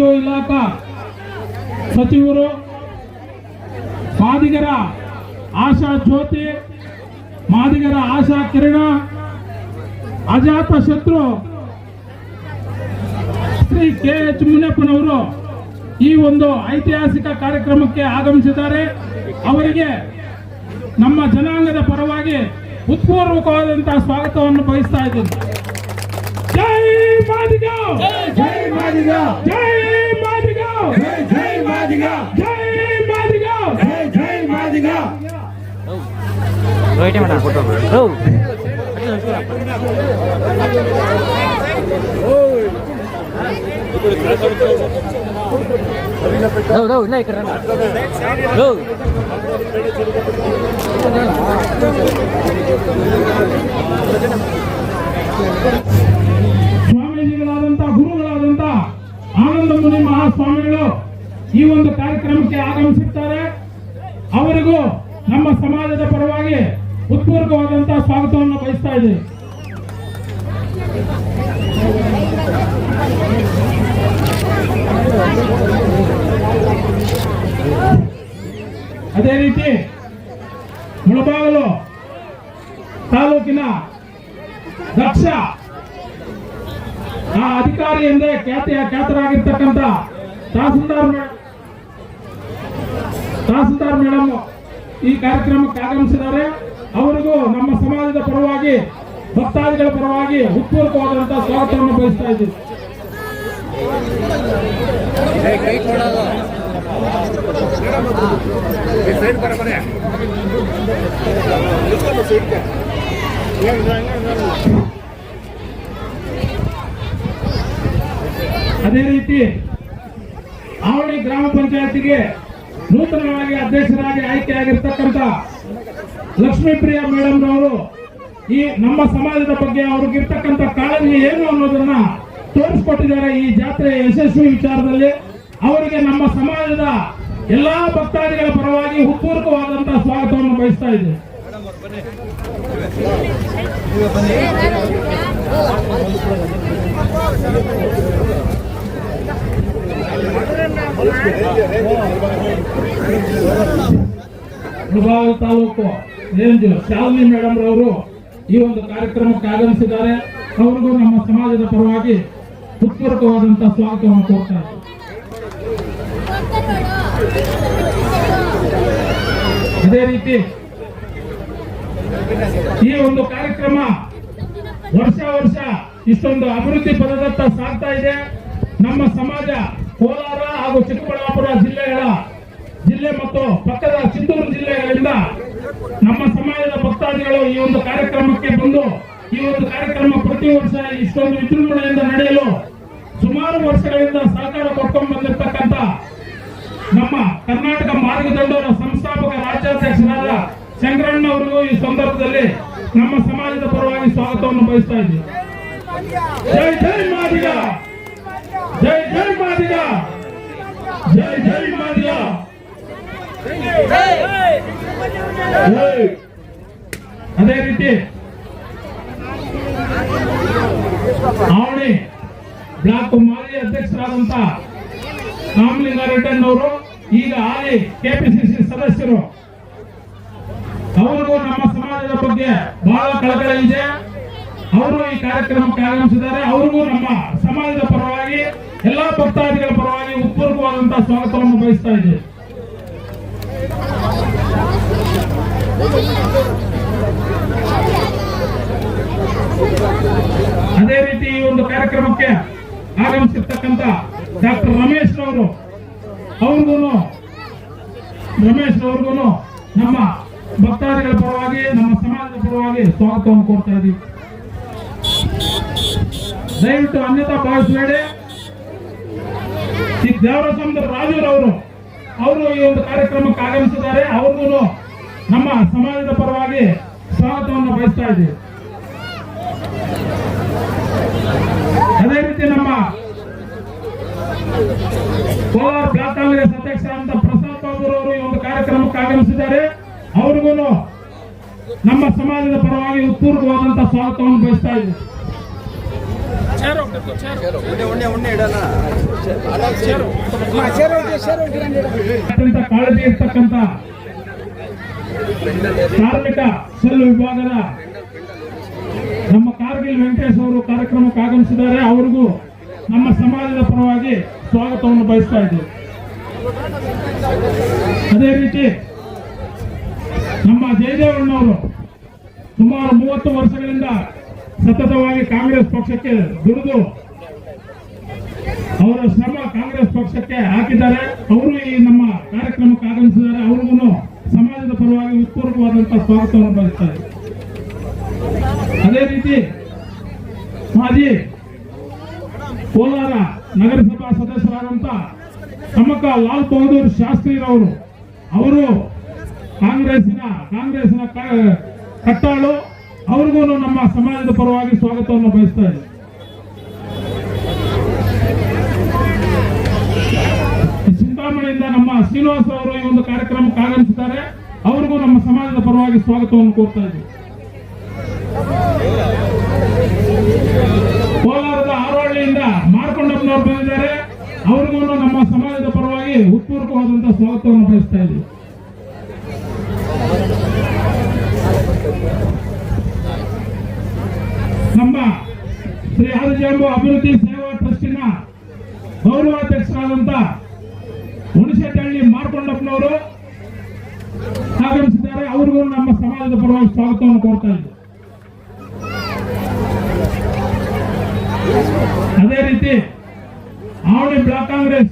ಸರಬರಾಜು ಇಲಾಖಾ ಸಚಿವರು ಮಾದಿಗರ ಆಶಾ ಜ್ಯೋತಿ ಮಾದಿಗರ ಆಶಾ ಕಿರಣ ಅಜಾತ ಶತ್ರು ಶ್ರೀ ಕೆ ಎಚ್ ಮುನಿಯಪ್ಪನವರು ಈ ಒಂದು ಐತಿಹಾಸಿಕ ಕಾರ್ಯಕ್ರಮಕ್ಕೆ ಆಗಮಿಸಿದ್ದಾರೆ. ಅವರಿಗೆ ನಮ್ಮ ಜನಾಂಗದ ಪರವಾಗಿ ಉತ್ಪೂರ್ವಕವಾದಂತಹ ಸ್ವಾಗತವನ್ನು ಬಯಸ್ತಾ ಇದ್ದೀನಿ. ಜೈ ಮಾದಿಗ! ಜೈ ಮಾದಿಗ! ಜೈ ಮಾದಿಗಾಂವ್ ಜೈ ಜೈ ಮಾದಿಗ ಜೈ ಮಾದಿಗಾಂವ್ ಜೈ ಜೈ ಮಾದಿಗ ವೆಯ್ಟ್ ಮಾಡ ಫೋಟೋ ಹೋ ಹೌದು ಹೌದು ಇಲ್ಲ ಈ ಕಡೆ ಹೌದು ಮುನಿ ಮಹಾಸ್ವಾಮಿಗಳು ಈ ಒಂದು ಕಾರ್ಯಕ್ರಮಕ್ಕೆ ಆಗಮಿಸುತ್ತಾರೆ ಅವರಿಗೂ ನಮ್ಮ ಸಮಾಜದ ಪರವಾಗಿ ಉತ್ಪೂರ್ವಕವಾದಂತಹ ಸ್ವಾಗತವನ್ನು ಬಯಸ್ತಾ ಇದ್ದೀವಿ ಅದೇ ರೀತಿ ತಹಸೀಲ್ದಾರ್ ಮೇಡಮ್ ಈ ಕಾರ್ಯಕ್ರಮಕ್ಕೆ ಆಗಮಿಸಿದ್ದಾರೆ. ಅವರಿಗೂ ನಮ್ಮ ಸಮಾಜದ ಪರವಾಗಿ, ಭಕ್ತಾದಿಗಳ ಪರವಾಗಿ ಉತ್ಪೂರ್ವಕವಾದಂತಹ ಸ್ವಾಗತವನ್ನು ಬಯಸ್ತಾ ಇದ್ದೀವಿ ಅದೇ ರೀತಿ ಆವಳಿ ಗ್ರಾಮ ಪಂಚಾಯತಿಗೆ ನೂತನವಾಗಿ ಅಧ್ಯಕ್ಷರಾಗಿ ಆಯ್ಕೆಯಾಗಿರ್ತಕ್ಕಂಥ ಲಕ್ಷ್ಮೀಪ್ರಿಯ ಮೇಡಮ್ ಅವರು ಈ ನಮ್ಮ ಸಮಾಜದ ಬಗ್ಗೆ ಅವ್ರಿಗಿರ್ತಕ್ಕಂಥ ಕಾಳಜಿ ಏನು ಅನ್ನೋದನ್ನ ತೋರಿಸ್ಕೊಟ್ಟಿದ್ದಾರೆ ಈ ಜಾತ್ರೆ ಯಶಸ್ವಿ ವಿಚಾರದಲ್ಲಿ. ಅವರಿಗೆ ನಮ್ಮ ಸಮಾಜದ ಎಲ್ಲಾ ಭಕ್ತಾದಿಗಳ ಪರವಾಗಿ ಉತ್ಪೂರ್ವಕವಾದಂತಹ ಸ್ವಾಗತವನ್ನು ಬಯಸ್ತಾ ಇದ್ದೇವೆ ಮುಳಬಾಗಿಲು ತಾಲೂಕು ರೇಂಜ್. ಶಾಲಿನಿ ಮೇಡಮ್ ರವರು ಈ ಒಂದು ಕಾರ್ಯಕ್ರಮಕ್ಕೆ ಆಗಮಿಸಿದ್ದಾರೆ. ಅವರಿಗೂ ನಮ್ಮ ಸಮಾಜದ ಪರವಾಗಿ ಉತ್ಪೂರಕವಾದಂತಹ ಸ್ವಾಗತವನ್ನು ಕೊಡ್ತಾರೆ ಅದೇ ರೀತಿ ಈ ಒಂದು ಕಾರ್ಯಕ್ರಮ ವರ್ಷ ವರ್ಷ ಇಷ್ಟೊಂದು ಅಭಿವೃದ್ಧಿ ಪದದತ್ತ ಸಾಗ್ತಾ ಇದೆ. ನಮ್ಮ ಸಮಾಜ ಕೋಲಾರ ಹಾಗೂ ಚಿಕ್ಕಬಳ್ಳಾಪುರ ಜಿಲ್ಲೆಗಳ ಜಿಲ್ಲೆ ಮತ್ತು ಪಕ್ಕದ ಚಿತ್ತೂರು ಜಿಲ್ಲೆಗಳಿಂದ ನಮ್ಮ ಸಮಾಜದ ಭಕ್ತಾದಿಗಳು ಈ ಒಂದು ಕಾರ್ಯಕ್ರಮಕ್ಕೆ ಬಂದು, ಈ ಒಂದು ಕಾರ್ಯಕ್ರಮ ಪ್ರತಿ ವರ್ಷ ಇಷ್ಟೊಂದು ವಿಜೃಂಭಣೆಯಿಂದ ನಡೆಯಲು ಸುಮಾರು ವರ್ಷಗಳಿಂದ ಸಹಕಾರ ಕೊಟ್ಕೊಂಡು ಬಂದಿರತಕ್ಕಂತ ನಮ್ಮ ಕರ್ನಾಟಕ ಮಾರ್ಗದಂಡರ ಸಂಸ್ಥಾಪಕ ರಾಜ್ಯಾಧ್ಯಕ್ಷರಾದ ಶಂಕರಣ್ಣ ಅವರಿಗೂ ಈ ಸಂದರ್ಭದಲ್ಲಿ ನಮ್ಮ ಸಮಾಜದ ಪರವಾಗಿ ಸ್ವಾಗತವನ್ನು ಬಯಸ್ತಾ ಇದ್ದೀವಿ ಜೈ ಜೈ ಮಾದಿಗ ಜೈ ಜೈ ಮಾದಿಗ ಜೈ ಜೈ ಜೈ. ಅದೇ ರೀತಿ ಆವಣಿ ಬ್ಲಾಕ್ ಮಾಜಿ ಅಧ್ಯಕ್ಷರಾದಂತ ಅವರು ಈಗ ಆಲಿ ಕೆಪಿಸಿಸಿ ಸದಸ್ಯರು ಅವರಿಗೂ ನಮ್ಮ ಸಮಾಜದ ಬಗ್ಗೆ ಬಹಳ ಕಳಕಳಿ ಇದೆ ಅವರು ಈ ಕಾರ್ಯಕ್ರಮಕ್ಕೆ ಆಗಮಿಸಿದ್ದಾರೆ ಅವರಿಗೂ ನಮ್ಮ ಸಮಾಜದ ಪರವಾಗಿ ಎಲ್ಲಾ ಭಕ್ತಾದಿಗಳ ಪರವಾಗಿ ಉತ್ಪೂರ್ವಕವಾದಂತಹ ಸ್ವಾಗತವನ್ನು ಬಯಸ್ತಾ ಇದ್ದೇವೆ ಅದೇ ರೀತಿ ಈ ಒಂದು ಕಾರ್ಯಕ್ರಮಕ್ಕೆ ಆಗಮಿಸಿರ್ತಕ್ಕಂಥ ಡಾಕ್ಟರ್ ರಮೇಶ್ ರವರು ಅವ್ರಿಗೂ ರಮೇಶ್ ಅವ್ರಿಗೂ ನಮ್ಮ ಭಕ್ತಾದಿಗಳ ಪರವಾಗಿ, ನಮ್ಮ ಸಮಾಜದ ಪರವಾಗಿ ಸ್ವಾಗತವನ್ನು ಕೊಡ್ತಾ ಇದ್ದೀವಿ. ದಯವಿಟ್ಟು ಅನ್ಯತಾ ಭಾವಿಸಬೇಡಿ. ಈ ದೇವರಸಂದ್ರ ರಾಜುರವರು ಅವರು ಈ ಒಂದು ಕಾರ್ಯಕ್ರಮಕ್ಕೆ ಆಗಮಿಸಿದ್ದಾರೆ. ಅವ್ರಿಗೂ ನಮ್ಮ ಸಮಾಜದ ಪರವಾಗಿ ಸ್ವಾಗತವನ್ನು ಬಯಸ್ತಾ ಇದ್ದೀವಿ. ಅದೇ ರೀತಿ ನಮ್ಮ ಕೋಲಾರ ಬ್ಲಾಕ್ ಕಾಂಗ್ರೆಸ್ ಅಂತ ಪ್ರಸಾದ್ ಬಾಬು ಅವರು ಈ ಒಂದು ಕಾರ್ಯಕ್ರಮಕ್ಕೆ ಆಗಮಿಸಿದ್ದಾರೆ. ಅವ್ರಿಗೂ ನಮ್ಮ ಸಮಾಜದ ಪರವಾಗಿ ಉತ್ಪೂರ್ವಕವಾದಂತಹ ಸ್ವಾಗತವನ್ನು ಬಯಸ್ತಾ ಇದ್ದೀವಿ. ಅತ್ಯಂತ ಕಾಳಜಿ ಇರ್ತಕ್ಕಂಥ ಕಾರ್ಮಿಕ ಸೆಲ್ ವಿಭಾಗದ ನಮ್ಮ ಕಾರ್ಗಿಲ್ ವೆಂಕಟೇಶ್ ಅವರು ಕಾರ್ಯಕ್ರಮಕ್ಕೆ ಆಗಮಿಸಿದ್ದಾರೆ. ಅವರಿಗೂ ನಮ್ಮ ಸಮಾಜದ ಪರವಾಗಿ ಸ್ವಾಗತವನ್ನು ಬಯಸ್ತಾ ಇದ್ದೇವೆ. ಅದೇ ರೀತಿ ನಮ್ಮ ಜಯದೇವಣ್ಣವರು ಸುಮಾರು ಮೂವತ್ತು ವರ್ಷಗಳಿಂದ ಸತತವಾಗಿ ಕಾಂಗ್ರೆಸ್ ಪಕ್ಷಕ್ಕೆ ದುಡಿದು ಅವರ ಶ್ರಮ ಕಾಂಗ್ರೆಸ್ ಪಕ್ಷಕ್ಕೆ ಹಾಕಿದ್ದಾರೆ. ಅವರು ಈ ನಮ್ಮ ಕಾರ್ಯಕ್ರಮಕ್ಕೆ ಆಗಮಿಸಿದ್ದಾರೆ. ಅವ್ರಿಗೂ ಸಮಾಜದ ಪರವಾಗಿ ಉತ್ಪೂರ್ವವಾದಂತಹ ಸ್ವಾಗತವನ್ನು ಬಯಸ್ತಾರೆ ಅದೇ ರೀತಿ ಮಾಜಿ ಕೋಲಾರ ನಗರಸಭಾ ಸದಸ್ಯರಾದಂತ ತಮಕ ಲಾಲ್ ಬಹದ್ದೂರ್ ಶಾಸ್ತ್ರಿರವರು, ಅವರು ಕಾಂಗ್ರೆಸ್ನ ಕಾಂಗ್ರೆಸ್ನ ಕಟ್ಟಾಳು. ಅವ್ರಿಗೂ ನಮ್ಮ ಸಮಾಜದ ಪರವಾಗಿ ಸ್ವಾಗತವನ್ನು ಬಯಸ್ತಾ ಇದೆ ಚಿಂತಾಮಣಿಯಿಂದ ನಮ್ಮ ಶ್ರೀನಿವಾಸ ಅವರು ಈ ಒಂದು ಕಾರ್ಯಕ್ರಮಕ್ಕೆ ಆಗಮಿಸಿದ್ದಾರೆ. ಅವ್ರಿಗೂ ನಮ್ಮ ಸಮಾಜದ ಪರವಾಗಿ ಸ್ವಾಗತವನ್ನು ಕೋರ್ತಾ ಇದ್ದೀವಿ ಕೋಲಾರದ ಆರೋಹಳ್ಳಿಯಿಂದ ಮಾರ್ಕೊಂಡಪ್ಪನವರು ಬಂದಿದ್ದಾರೆ. ಅವ್ರಿಗೂ ನಮ್ಮ ಸಮಾಜದ ಪರವಾಗಿ ಉತ್ಪೂರ್ವಕವಾದಂತಹ ಸ್ವಾಗತವನ್ನು ಬಯಸ್ತಾ ಇದ್ದೀವಿ ನಮ್ಮ ಶ್ರೀ ಆದಿಜಾಂಬು ಅಭಿವೃದ್ಧಿ ಸೇವಾ ಟ್ರಸ್ಟಿನ ಗೌರವಾಧ್ಯಕ್ಷರಾದಂತ ಹುಣಸೆಟ್ಟಹಳ್ಳಿ ಮಾರ್ಕೊಂಡಪ್ಪನವರು ಆಗಮಿಸಿದ್ದಾರೆ. ಅವ್ರಿಗೂ ನಮ್ಮ ಸಮಾಜದ ಪರವಾಗಿ ಸ್ವಾಗತವನ್ನು ಕೋರ್ತಾ ಇದ್ದೆ ಅದೇ ರೀತಿ ಆವಣಿ ಬ್ಲಾಕ್ ಕಾಂಗ್ರೆಸ್,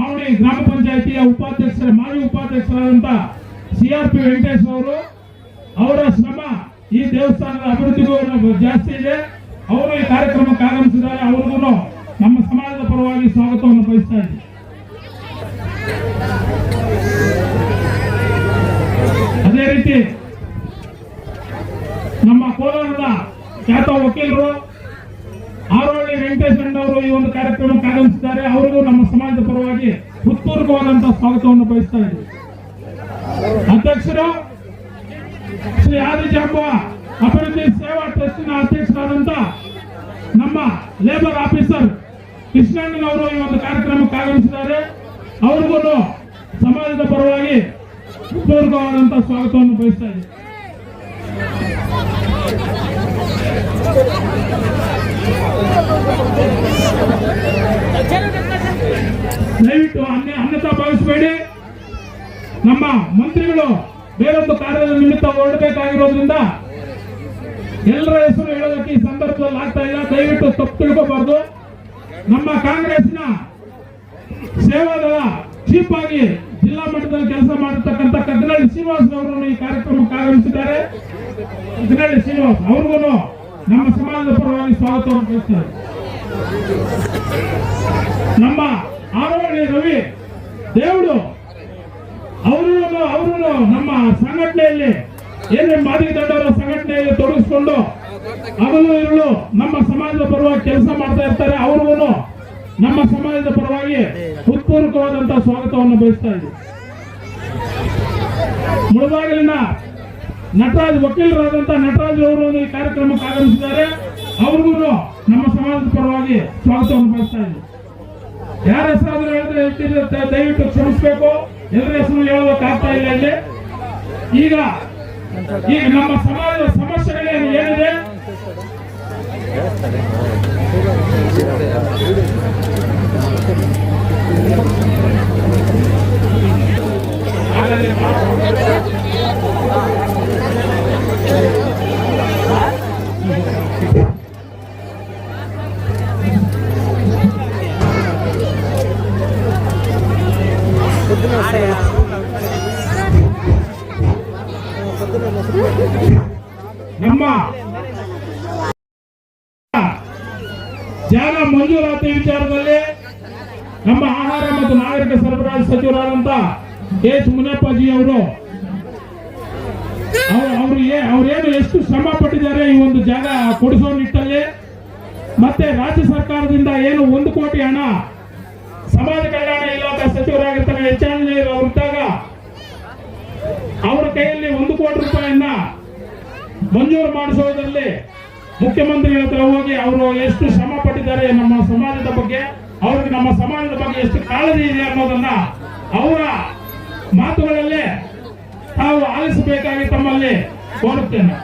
ಆವಣಿ ಗ್ರಾಮ ಪಂಚಾಯಿತಿಯ ಉಪಾಧ್ಯಕ್ಷರ ಮಾಜಿ ಉಪಾಧ್ಯಕ್ಷರಾದಂತ ಸಿಆರ್ ಪಿ ವೆಂಕಟೇಶ್ ಅವರು ಅವರ ಶ್ರಮ ಈ ದೇವಸ್ಥಾನದ ಅಭಿವೃದ್ಧಿಗೂ ಜಾಸ್ತಿ ಇದೆ. ಅವರು ಈ ಕಾರ್ಯಕ್ರಮಕ್ಕೆ ಆಗಮಿಸಿದ್ದಾರೆ. ಅವ್ರಿಗೂ ನಮ್ಮ ಸಮಾಜದ ಪರವಾಗಿ ಸ್ವಾಗತವನ್ನು ಬಯಸ್ತಾ ಇದ್ದೀವಿ ಅದೇ ರೀತಿ ನಮ್ಮ ಕೋಲಾರದ ಖ್ಯಾತ ವಕೀಲರು ಆರೋಳಿ ಅಣ್ಣವರು ಈ ಒಂದು ಕಾರ್ಯಕ್ರಮಕ್ಕೆ ಆಗಮಿಸಿದ್ದಾರೆ. ಅವರಿಗೂ ನಮ್ಮ ಸಮಾಜದ ಪರವಾಗಿ ಉತ್ಪೂರ್ವಕವಾದಂತಹ ಸ್ವಾಗತವನ್ನು ಬಯಸ್ತಾ ಇದ್ದೀವಿ ಅಧ್ಯಕ್ಷರು ಶ್ರೀ ಆದಿಜಾಂಬ ಅಭಿವೃದ್ಧಿ ಸೇವಾ ಟ್ರಸ್ಟಿನ ಅಧ್ಯಕ್ಷರಾದಂತ ನಮ್ಮ ಲೇಬರ್ ಆಫೀಸರ್ ಕೃಷ್ಣಣ್ಣನವರು ಈ ಒಂದು ಕಾರ್ಯಕ್ರಮಕ್ಕೆ ಆಗಮಿಸಿದ್ದಾರೆ. ಅವ್ರಿಗೂ ಸಮಾಜದ ಪರವಾಗಿ ಉತ್ಪೂರ್ವವಾದಂತಹ ಸ್ವಾಗತವನ್ನು ಬಯಸ್ತಾ ಇದೆ ದಯವಿಟ್ಟು ಅನ್ಯ ಅನ್ಯತಾ ಭಾವಿಸಬೇಡಿ. ನಮ್ಮ ಮಂತ್ರಿಗಳು ಬೇರೊಂದು ಕಾರ್ಯದ ನಿಮಿತ್ತ ಹೊರಡಬೇಕಾಗಿರೋದ್ರಿಂದ ಎಲ್ಲರ ಹೆಸರು ಹೇಳೋದಕ್ಕೆ ಈ ಸಂದರ್ಭದಲ್ಲಿ ಆಗ್ತಾ ಇಲ್ಲ. ದಯವಿಟ್ಟು ತಪ್ಪು ತಿಳ್ಕೋಬಾರ್ದು. ನಮ್ಮ ಕಾಂಗ್ರೆಸ್ನ ಸೇವಾದಳ ಚೀಫ್ ಆಗಿ ಜಿಲ್ಲಾ ಮಟ್ಟದಲ್ಲಿ ಕೆಲಸ ಮಾಡಿರ್ತಕ್ಕಂಥ ಕದ್ದನಹಳ್ಳಿ ಶ್ರೀನಿವಾಸ್ ಅವರನ್ನು ಈ ಕಾರ್ಯಕ್ರಮಕ್ಕೆ ಆಗಮಿಸಿದ್ದಾರೆ. ಕದ್ನಾಳಿ ಶ್ರೀನಿವಾಸ್ ಅವ್ರಿಗೂ ನಮ್ಮ ಸಮಾಜದ ಪರವಾಗಿ ಸ್ವಾಗತವನ್ನು ತಿಳಿಸ್ತಾರೆ ನಮ್ಮ ಆರೋಗ್ಯ ರವಿ ದೇವರು ಅವರು ಅವರು ನಮ್ಮ ಸಂಘಟನೆಯಲ್ಲಿ ಏನೇ ಮಾದರಿ ದಂಡರ ಸಂಘಟನೆಯಲ್ಲಿ ತೊಡಗಿಸ್ಕೊಂಡು ಅವರು ಇರಲು ನಮ್ಮ ಸಮಾಜದ ಪರವಾಗಿ ಕೆಲಸ ಮಾಡ್ತಾ ಇರ್ತಾರೆ ಅವ್ರಿಗೂ ನಮ್ಮ ಸಮಾಜದ ಪರವಾಗಿ ಉತ್ಪೂರ್ವಕವಾದಂತಹ ಸ್ವಾಗತವನ್ನು ಬಯಸ್ತಾ ಇದ್ದೀವಿ. ಮುಳುಬಾಗಿಲಿನ ನಟರಾಜ್ ವಕೀಲರಾದಂತಹ ನಟರಾಜ್ ಅವರು ಈ ಕಾರ್ಯಕ್ರಮಕ್ಕೆ ಆಗಮಿಸಿದ್ದಾರೆ, ಅವ್ರಿಗೂ ನಮ್ಮ ಸಮಾಜದ ಪರವಾಗಿ ಸ್ವಾಗತವನ್ನು ಬಯಸ್ತಾ ಇದ್ದೀವಿ. ಯಾರ ಹೆಸರಾದ್ರೂ ಹೇಳಿದ್ರೆ ದಯವಿಟ್ಟು ಕ್ಷಮಿಸಬೇಕು. ಎಲ್ಲರ ಹೆಸರು ಹೇಳೋದಕ್ಕಾಗ್ತಾ ಇಲ್ಲ ಇಲ್ಲಿ. ಈಗ ಈಗ ನಮ್ಮ ಸಮಾಜದ ಸಮಸ್ಯೆಗಳೇನು ಏನಿದೆ? ನಮ್ಮ ಜಾಗ ಮಂಜೂರಾತಿ ವಿಚಾರದಲ್ಲಿ ನಮ್ಮ ಆಹಾರ ಮತ್ತು ನಾಗರಿಕ ಸರಬರಾಜು ಸಚಿವರಾದಂತ ಕೆ ಎಚ್ ಮುನಿಯಪ್ಪಾಜಿ ಅವರು ಅವರು ಅವ್ರೇನು ಎಷ್ಟು ಶ್ರಮ ಪಟ್ಟಿದ್ದಾರೆ ಈ ಒಂದು ಜಾಗ ಕೊಡಿಸೋ ನಿಟ್ಟಲ್ಲಿ? ಮತ್ತೆ ರಾಜ್ಯ ಸರ್ಕಾರದಿಂದ ಏನು ಒಂದು ಕೋಟಿ ಹಣ ಸಮಾಜ ಕಲ್ಯಾಣ ಇಲಾಖೆ ಸಚಿವರಾಗಿರ್ತಾರೆ ಎಚ್ ಆಂಜನೇಯರು ಅವರಿದ್ದಾಗ ಅವರ ಕೈಯಲ್ಲಿ ಒಂದು ಕೋಟಿ ರೂಪಾಯಿಯನ್ನ ಮಂಜೂರು ಮಾಡಿಸೋದ್ರಲ್ಲಿ ಮುಖ್ಯಮಂತ್ರಿಗಳ ಹತ್ರ ಹೋಗಿ ಅವರು ಎಷ್ಟು ಶ್ರಮ ಪಟ್ಟಿದ್ದಾರೆ ನಮ್ಮ ಸಮಾಜದ ಬಗ್ಗೆ ಅವ್ರಿಗೆ ನಮ್ಮ ಸಮಾಜದ ಬಗ್ಗೆ ಎಷ್ಟು ಕಾಳಜಿ ಇದೆ ಅನ್ನೋದನ್ನ ಅವರ ಮಾತುಗಳಲ್ಲೇ ತಾವು ಆಲಿಸಬೇಕಾಗಿ ತಮ್ಮಲ್ಲಿ ಕೋರುತ್ತೇನೆ.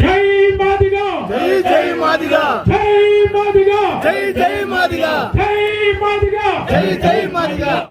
ಜೈ ಮಾದಿಗ! ಜೈ ಜೈ ಮಾದಿಗ! ಜೈ ಮಾದಿಗ! ಜೈ ಜೈ ಮಾದಿಗ! ಜೈ ಮಾದಿಗ! ಜೈ ಜೈ ಮಾದಿಗ!